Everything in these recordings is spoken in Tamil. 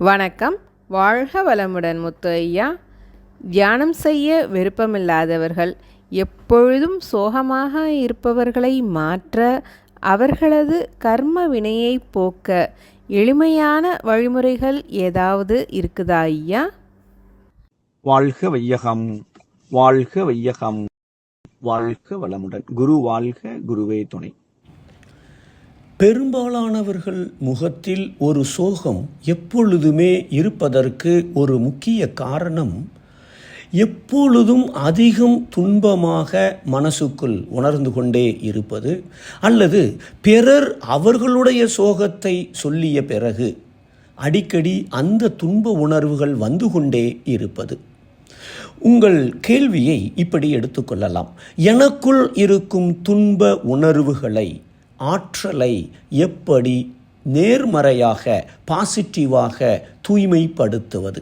வணக்கம். வாழ்க வளமுடன் முத்து ஐயா தியானம் செய்ய விருப்பமில்லாதவர்கள் எப்பொழுதும் சோகமாக இருப்பவர்களை மாற்ற அவர்களது கர்ம வினையை போக்க எளிமையான வழிமுறைகள் ஏதாவது இருக்குதா ஐயா? வாழ்க வையகம். வாழ்க வையகம். வாழ்க வளமுடன். குரு வாழ்க குருவே துணை. பெரும்பாலானவர்கள் முகத்தில் ஒரு சோகம் எப்பொழுதுமே இருப்பதற்கு ஒரு முக்கிய காரணம் எப்பொழுதும் அதிகம் துன்பமாக மனசுக்குள் உணர்ந்து கொண்டே இருப்பது அல்லது பிறர் அவர்களுடைய சோகத்தை சொல்லிய பிறகு அடிக்கடி அந்த துன்ப உணர்வுகள் வந்து கொண்டே இருப்பது. உங்கள் கேள்வியை இப்படி எடுத்துக்கொள்ளலாம் எனக்குள் இருக்கும் துன்ப உணர்வுகளை ஆற்றலை எப்படி நேர்மறையாக பாசிட்டிவாக தூய்மைப்படுத்துவது?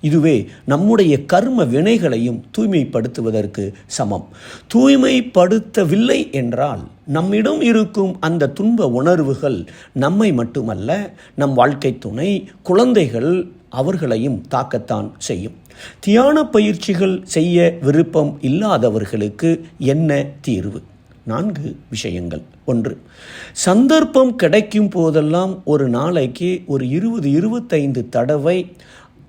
இதுவே நம்முடைய கர்ம வினைகளையும் தூய்மைப்படுத்துவதற்கு சமம். தூய்மைப்படுத்தவில்லை என்றால் நம்மிடம் இருக்கும் அந்த துன்ப உணர்வுகள் நம்மை மட்டுமல்ல நம் வாழ்க்கை துணை குழந்தைகள் அவர்களையும் தாக்கத்தான் செய்யும். தியான பயிற்சிகள் செய்ய விருப்பம் இல்லாதவர்களுக்கு என்ன தீர்வு? நான்கு விஷயங்கள். ஒன்று சந்தர்ப்பம் கிடைக்கும் போதெல்லாம் ஒரு நாளைக்கு ஒரு இருபது இருபத்தைந்து தடவை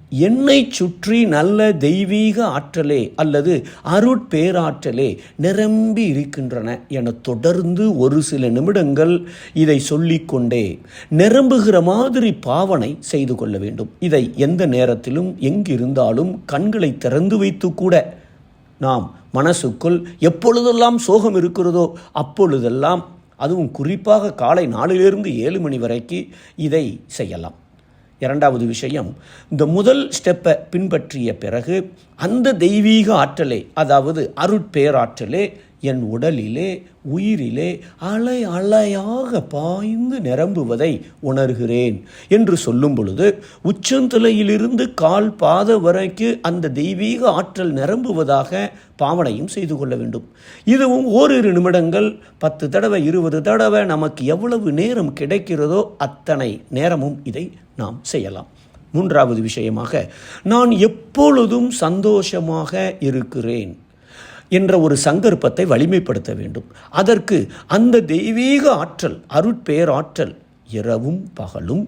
என்னை சுற்றி நல்ல தெய்வீக ஆற்றலே அல்லது அருட்பேராற்றலே நிரம்பி இருக்கின்றன என தொடர்ந்து ஒரு சில நிமிடங்கள் இதை சொல்லிக்கொண்டே நிரம்புகிற மாதிரி பாவனை செய்து கொள்ள வேண்டும். இதை எந்த நேரத்திலும் எங்கிருந்தாலும் கண்களை திறந்து வைத்து கூட நாம் மனசுக்குள் எப்பொழுதெல்லாம் சோகம் இருக்கிறதோ அப்பொழுதெல்லாம் அதுவும் குறிப்பாக காலை நாலிலிருந்து ஏழு மணி வரைக்கு இதை செய்யலாம். இரண்டாவது விஷயம் இந்த முதல் ஸ்டெப்பை பின்பற்றிய பிறகு அந்த தெய்வீக ஆற்றலே அதாவது அருட்பேராற்றலே என் உடலிலே உயிரிலே அலை அலையாக பாய்ந்து நிரம்புவதை உணர்கிறேன் என்று சொல்லும் பொழுது உச்சந்தலையிலிருந்து கால் பாத வரைக்கு அந்த தெய்வீக ஆற்றல் நிரம்புவதாக பாவனையும் செய்து கொள்ள வேண்டும். இதுவும் ஓரிரு நிமிடங்கள் பத்து தடவை இருபது தடவை நமக்கு எவ்வளவு நேரம் கிடைக்கிறதோ அத்தனை நேரமும் இதை நாம் செய்யலாம். மூன்றாவது விஷயமாக நான் எப்பொழுதும் சந்தோஷமாக இருக்கிறேன். என்ற ஒரு சங்கற்பத்தை வலிமைப்படுத்த வேண்டும். அதற்கு அந்த தெய்வீக ஆற்றல் அருட்பேராற்றல் இரவும் பகலும்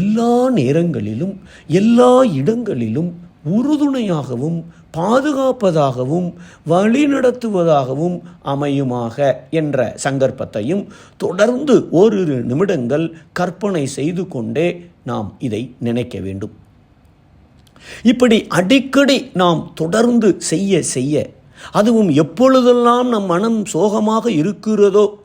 எல்லா நேரங்களிலும் எல்லா இடங்களிலும் உறுதுணையாகவும் பாதுகாப்பதாகவும் வழிநடத்துவதாகவும் அமையுமாக என்ற சங்கற்பத்தையும் தொடர்ந்து ஓரிரு நிமிடங்கள் கற்பனை செய்து கொண்டே நாம் இதை நினைக்க வேண்டும். இப்படி அடிக்கடி நாம் தொடர்ந்து செய்ய செய்ய அதுவும் எப்பொழுதெல்லாம் நம் மனம் சோகமாக இருக்கிறதோ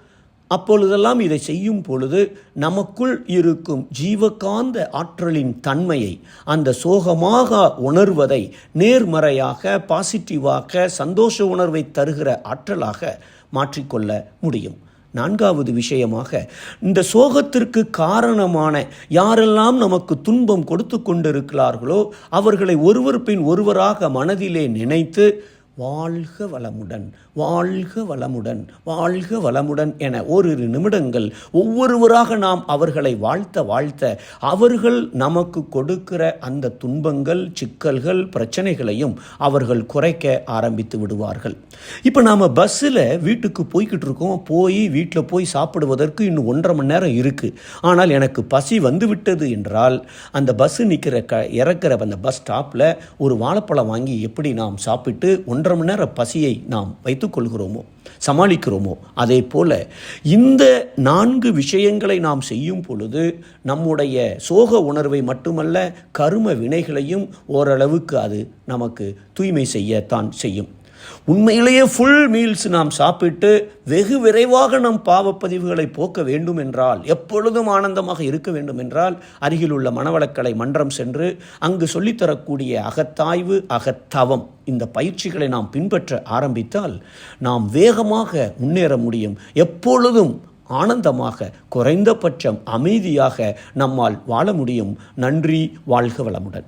அப்பொழுதெல்லாம் இதை செய்யும் பொழுது நமக்குள் இருக்கும் ஜீவகாந்த ஆற்றலின் தன்மையை அந்த சோகமாக உணர்வதை நேர்மறையாக பாசிட்டிவாக சந்தோஷ உணர்வை தருகிற ஆற்றலாக மாற்றிக்கொள்ள முடியும். நான்காவது விஷயமாக இந்த சோகத்திற்கு காரணமான யாரெல்லாம் நமக்கு துன்பம் கொடுத்து கொண்டிருக்கிறார்களோ அவர்களை ஒருவர் பின் ஒருவராக மனதிலே நினைத்து வாழ்க வளமுடன் வாழ்க வளமுடன் வாழ்க வளமுடன் என ஓரிரு நிமிடங்கள் ஒவ்வொருவராக நாம் அவர்களை வாழ்த்த வாழ்த்த அவர்கள் நமக்கு கொடுக்கிற அந்த துன்பங்கள் சிக்கல்கள் பிரச்சனைகளையும் அவர்கள் குறைக்க ஆரம்பித்து விடுவார்கள். இப்போ நாம் பஸ்ஸில் வீட்டுக்கு போய்கிட்டு இருக்கோம். போய் வீட்டில் போய் சாப்பிடுவதற்கு இன்னும் ஒன்றரை மணி நேரம் இருக்குது ஆனால் எனக்கு பசி வந்து விட்டது என்றால் அந்த பஸ்ஸு நிற்கிற க இறக்கிற அந்த பஸ் ஸ்டாப்பில் ஒரு வாழைப்பழம் வாங்கி எப்படி நாம் சாப்பிட்டு ஒன்றரை மணி நேர பசியை நாம் வைத்துக்கொள்கிறோமோ சமாளிக்கிறோமோ அதே போல இந்த நான்கு விஷயங்களை நாம் செய்யும் பொழுது நம்முடைய சோக உணர்வை மட்டுமல்ல கரும வினைகளையும் ஓரளவுக்கு அது நமக்கு தூய்மை செய்யத்தான் செய்யும். உண்மையிலேயே ஃபுல் மீல்ஸ் நாம் சாப்பிட்டு வெகு விரைவாக நம் பாவப்பதிவுகளை போக்க வேண்டும் என்றால் எப்பொழுதும் ஆனந்தமாக இருக்க வேண்டும் என்றால் அருகிலுள்ள மனவளக்கலை மன்றம் சென்று அங்கு சொல்லித்தரக்கூடிய அகத்தாய்வு அகத்தவம் இந்த பயிற்சிகளை நாம் பின்பற்ற ஆரம்பித்தால் நாம் வேகமாக முன்னேற முடியும். எப்பொழுதும் ஆனந்தமாக குறைந்தபட்சம் அமைதியாக நம்மால் வாழ முடியும். நன்றி வாழ்க வளமுடன்.